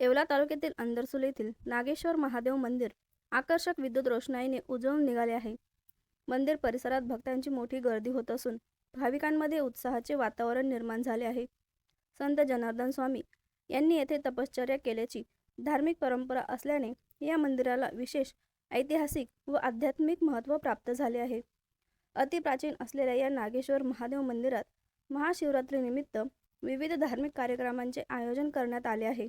येवला तालुक्यातील अंदरसूल येथील नागेश्वर महादेव मंदिर आकर्षक विद्युत रोषणाईने उजळून निघाले आहे. मंदिर परिसरात भक्तांची मोठी गर्दी होत असून भाविकांमध्ये उत्साहाचे वातावरण निर्माण झाले आहे. संत जनार्दन स्वामी यांनी येथे तपश्चर्या केल्याची धार्मिक परंपरा असल्याने या मंदिराला विशेष ऐतिहासिक व आध्यात्मिक महत्त्व प्राप्त झाले आहे. अतिप्राचीन असलेल्या या नागेश्वर महादेव मंदिरात महाशिवरात्रीनिमित्त विविध धार्मिक कार्यक्रमांचे आयोजन करण्यात आले आहे.